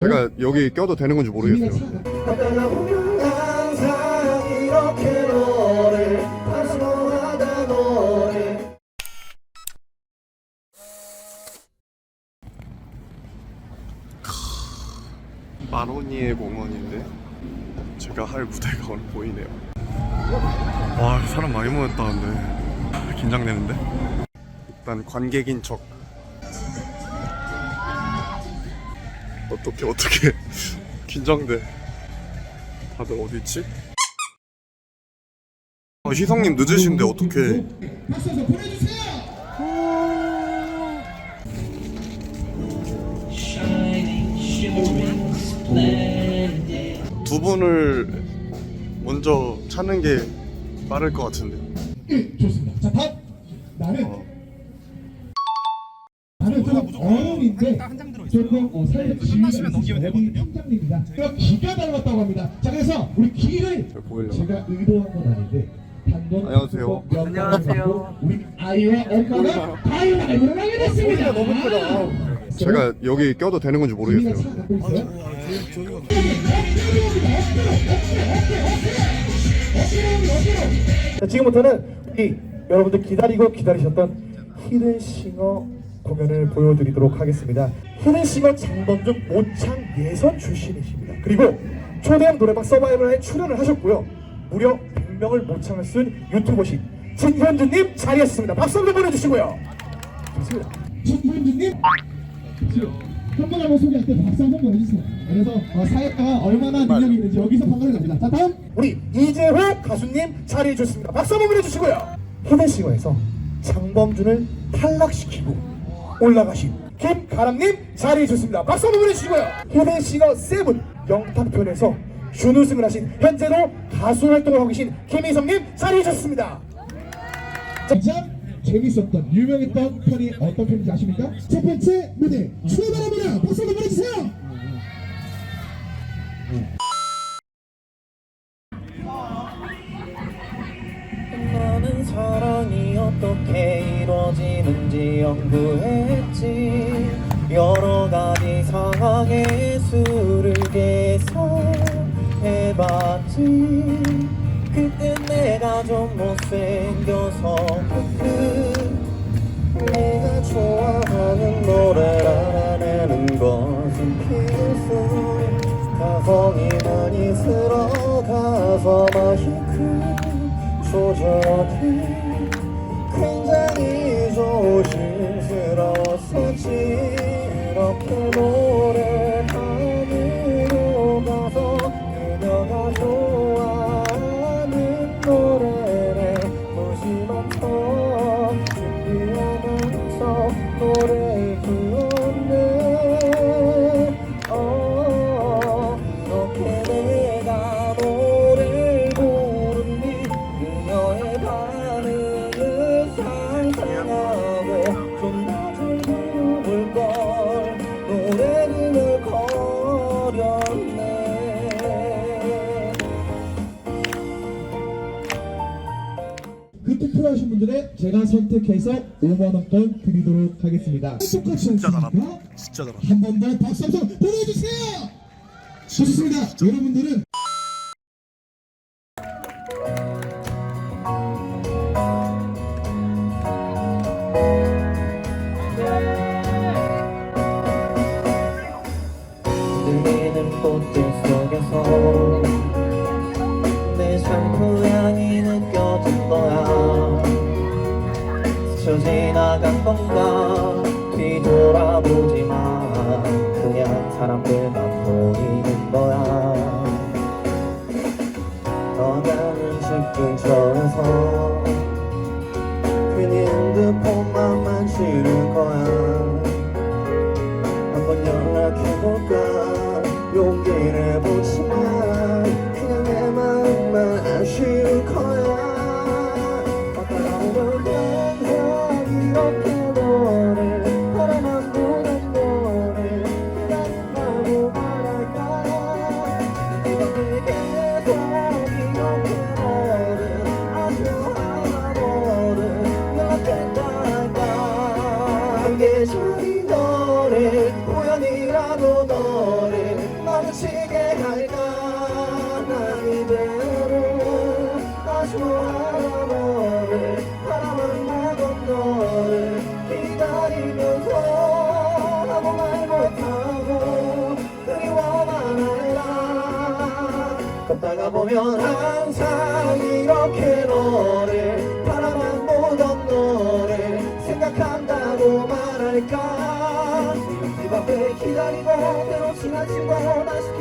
제가 여기 껴도 되는 건지 모르겠어요. 마로니에 공원인데 제가 할 무대가 오늘 보이네요. 와 사람 많이 모였다는데 긴장되는데. 일단 관객인 척. 어떻게 어떻게 긴장돼. 다들 어디 있지? 어, 희성님 늦으신데 어떻게? 박수 한번 보내주세요. 두 분을 먼저 찾는 게 빠를 것 같은데. 예, 좋습니다. 자, 나는 어. 나는 좀 어른인데 조금 어, 넘기면 되거든요. 팀장님입니다. 제가 기가 닮았다고 합니다. 자, 그래서 우리 기를. 제가 의도한 건 아닌데 단돈 안녕하세요. 안녕하세요. 우리 아이와 엄마가 다이라이브를 하게 됐습니다. 너무 크다. 제가 여기 껴도 되는 건지 모르겠어요. 자, 지금부터는 우리 여러분들 기다리고 기다리셨던 히든싱어 공연을 보여드리도록 하겠습니다. 히든싱어 장범준 모창 예선 출신이십니다. 그리고 초대형 노래방 서바이벌에 출연을 하셨고요. 무려 100명을 모창을 쓴 유튜버신 진현주님 자리했습니다. 박수 한번 보내주시고요. 좋습니다. 김현주님 한번 한번 소개할 때 박수 한번 보내주세요. 그래서 어, 사회과가 얼마나 능력이 있는지 여기서 판단을 합니다. 자 다음 우리 이재호 가수님 자리해 주셨습니다. 박수 한번 보내주시고요. 히든싱어에서 장범준을 탈락시키고 올라가신 김가람님 자리해 주셨습니다. 박수 한번 보내주시고요. 히든싱어 세븐 영탁편에서 준우승을 하신 현재도 가수 활동을 하고 계신 김희성님 자리해 주셨습니다. 가장 재밌었던 유명했던 편이 어떤 편인지 아십니까? 첫 번째 무대 출발합니다. 박수 한번 보내주세요. 사랑이 어떻게 이루어지는지 연구 했지 여러 가지 상황의 수를 계산해봤지. 그때 내가 좀 못생겨서 그 내가 좋아하는 노래를 알아내는 것은 필수. 가성이 많이 들어가서 마이크 조절하 투표하신 분들의 제가 선택해서 5만 원권 드리도록 하겠습니다. 진짜 잘한다. 진짜 잘한다. 한 번 더 박수 한번 보내주세요. 좋습니다. 여러분들은 떠나는 집 근처에서 괜히 핸드폰만 만지는 거야 걷다가 보면 항상 이렇게 너를 바라만 보던 너를 생각한다고 말할까? 집 앞에 기다리고 때로 친구 다시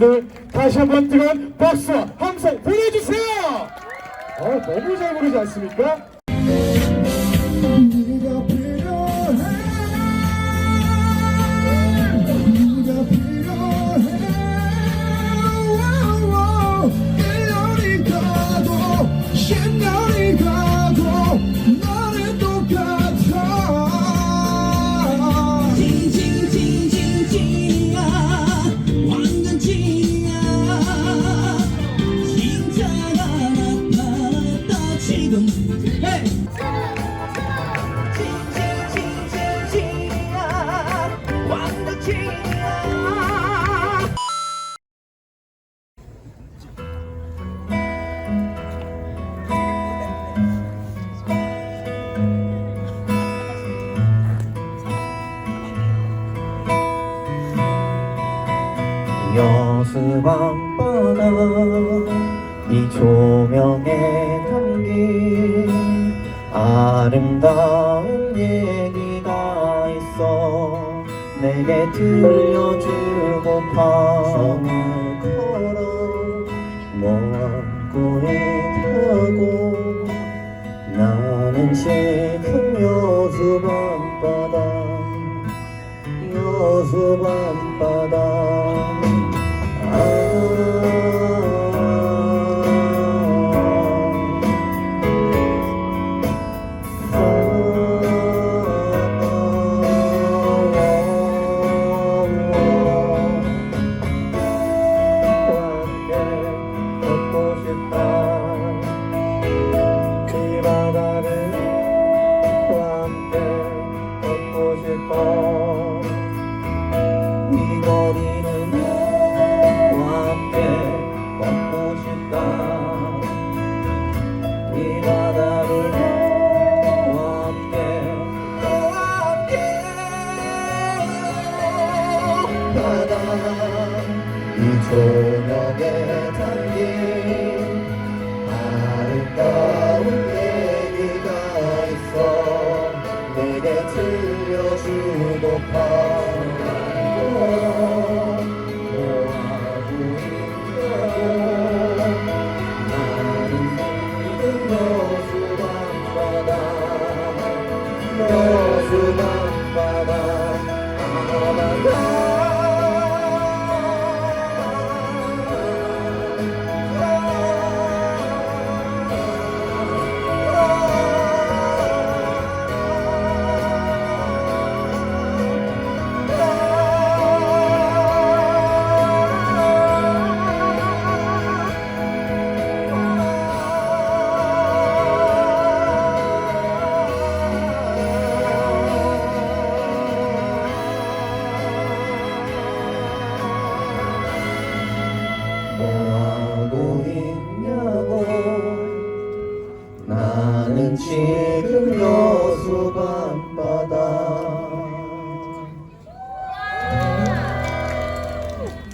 여러분들 다시 한번 뜨거운 박수와 함성 보내주세요 어, 너무 잘 부르지 않습니까? 이 조명에 담긴 아름다운 얘기가 있어 내게 들려주고파 섬을 걸어 먼 타고 나는 지금 여수 밤바다 여수 밤 바다 이 조명에 담긴 아름다운 얘기가 있어. 내게 들려주고파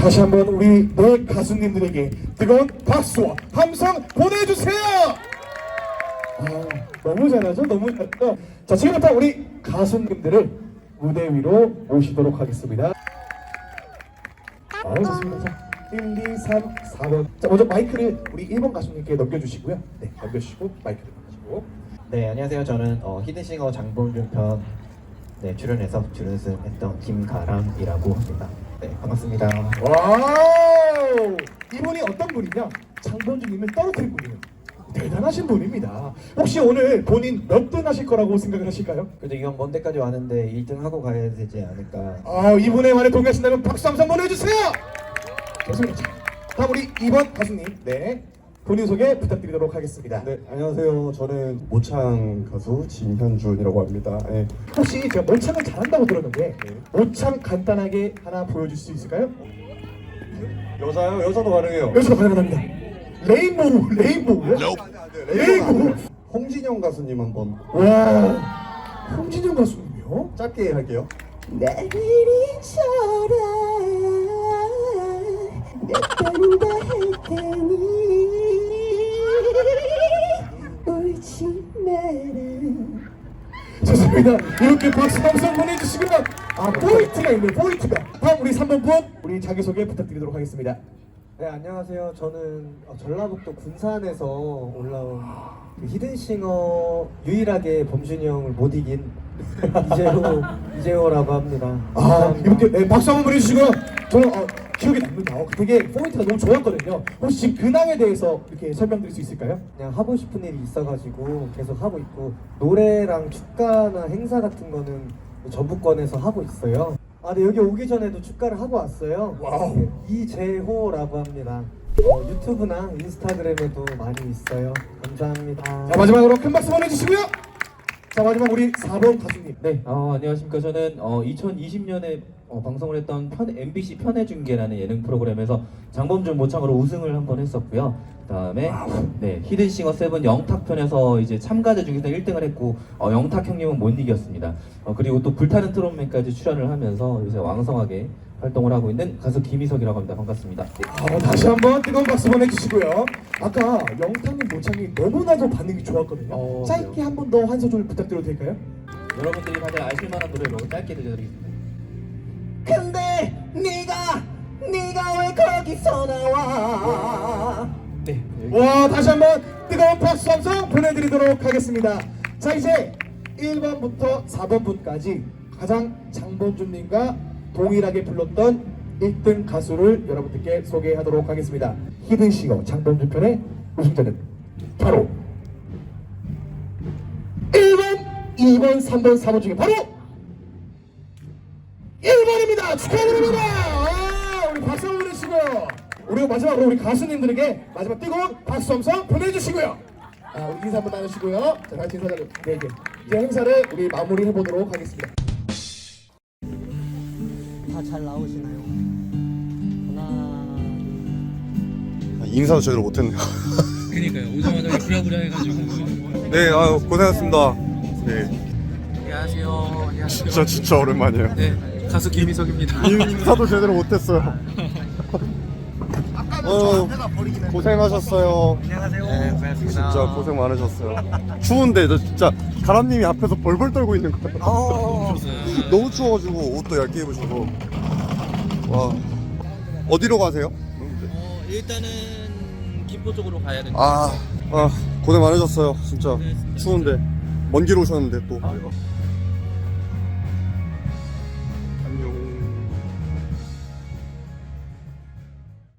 다시 한번 우리 네 가수님들에게 뜨거운 박수와 함성 보내주세요 아, 너무 잘하죠 너무 잘하죠 자 지금부터 우리 가수님들을 무대 위로 모시도록 하겠습니다 아 좋습니다. 자, 1, 2, 3, 4번. 자, 먼저 마이크를 우리 1번 가수님께 넘겨주시고요. 네, 넘겨주시고 마이크를 넘겨주시고. 네 안녕하세요 저는 어, 히든싱어 장본준 편 네, 출연해서 준우승했던 김가람이라고 합니다 네 반갑습니다 와우! 이분이 어떤 분이냐? 장본주님을 떨어뜨린 분이에요. 대단하신 분입니다. 혹시 오늘 본인 몇 등 하실 거라고 생각을 하실까요? 그래도 이왕 먼 데까지 왔는데 1등 하고 가야 되지 않을까 아, 이분의 말에 동의하신다면 박수 한번 보내주세요. 좋습니다. 자, 다음 우리 2번 가수님, 네 본인 소개 부탁드리도록 하겠습니다. 네, 안녕하세요. 저는 모창 가수 진현준이라고 합니다. 예. 혹시 제가 모창을 잘한다고 들었는데 모창 간단하게 하나 보여줄 수 있을까요? 여자요? 여자도 가능해요. 여기서 가능합니다. 레인보우, 레인보우요? 레인보우. 홍진영 가수님 한번 와, 홍진영 가수님이요? 짧게 할게요. 날 이리쳐라 내 딴다 할 테니 좋습니다. 이렇게 박수 함성 보내주시고요. 아, 포인트가 있네요, 포인트가. 다음 우리 3번 분, 우리 자기소개 부탁드리도록 하겠습니다. 네 안녕하세요. 저는 어, 전라북도 군산에서 올라온 그 히든싱어 유일하게 범준이 형을 못 이긴 이재호 이재호라고 합니다. 아, 감사합니다. 이렇게 네, 박수 한번 보내주시고요. 저는 어, 기억에 남는다. 어, 되게 포인트가 너무 좋았거든요. 혹시 지금 근황에 대해서 이렇게 설명드릴 수 있을까요? 그냥 하고 싶은 일이 있어가지고 계속 하고 있고 노래랑 축가나 행사 같은 거는 전북권에서 하고 있어요. 아, 네 여기 오기 전에도 축가를 하고 왔어요. 와우. 네, 이재호라고 합니다. 어, 유튜브나 인스타그램에도 많이 있어요. 감사합니다. 자, 마지막으로 큰 박수 보내주시고요. 자, 마지막 우리 4번 가수님. 네, 어, 안녕하십니까. 저는 어, 2020년에 어, 방송을 했던 편, MBC 편해중계라는 예능 프로그램에서 장범준 모창으로 우승을 한 번 했었고요. 그다음에 네 히든싱어 세븐 영탁 편에서 이제 참가자 중에서 1등을 했고 어, 영탁 형님은 못 이겼습니다. 어, 그리고 또 불타는 트롯맨까지 출연을 하면서 요새 왕성하게 활동을 하고 있는 가수 김희석이라고 합니다. 반갑습니다. 네. 아, 다시 한번 뜨거운 박수 보내주시고요. 아까 영탁님 모창이 너무나도 반응이 좋았거든요. 어, 짧게 한 번 더 한 소절 부탁드려도 될까요? 여러분들이 다들 아실만한 노래로 짧게 들려드리겠습니다. 근데 네가 네가 왜 거기서 나와 네, 와 다시 한번 뜨거운 박수 함성 보내드리도록 하겠습니다. 자 이제 1번부터 4번분까지 가장 장본준님과 동일하게 불렀던 1등 가수를 여러분들께 소개하도록 하겠습니다. 히든싱어 장본준 편의 우승자는 바로 1번, 2번, 3번, 4번 중에 바로 1번입니다. 축하드립니다. 아, 우리 박수 한번 보내주시고요. 우리 마지막으로 우리 가수님들에게 마지막 뜨거운 박수 함성 보내주시고요. 아, 우리 인사 한번 나누시고요. 자, 다시 인사를 네 개. 이제 행사를 우리 마무리해 보도록 하겠습니다. 다 잘 나오시나요? 하나 인사도 제대로 못했네요. 그니까요 오자마자 부랴부랴 해가지고 네, 아 고생하셨습니다. 네, 안녕하세요 안녕하세요 진짜 진짜 오랜만이에요. 네 가수 김희석입니다 인- 인사도 제대로 못했어요. 어, 고생하셨어요. 안녕하세요 네 진짜 고생 많으셨어요. 추운데 저 진짜 가람님이 앞에서 벌벌 떨고 있는 거예요. 너무 추워가지고 옷도 얇게 입으셔서 와. 어디로 가세요? 어, 일단은 김포 쪽으로 가야 됩니다. 아, 아 고생 많으셨어요. 진짜 추운데. 먼 길 오셨는데 또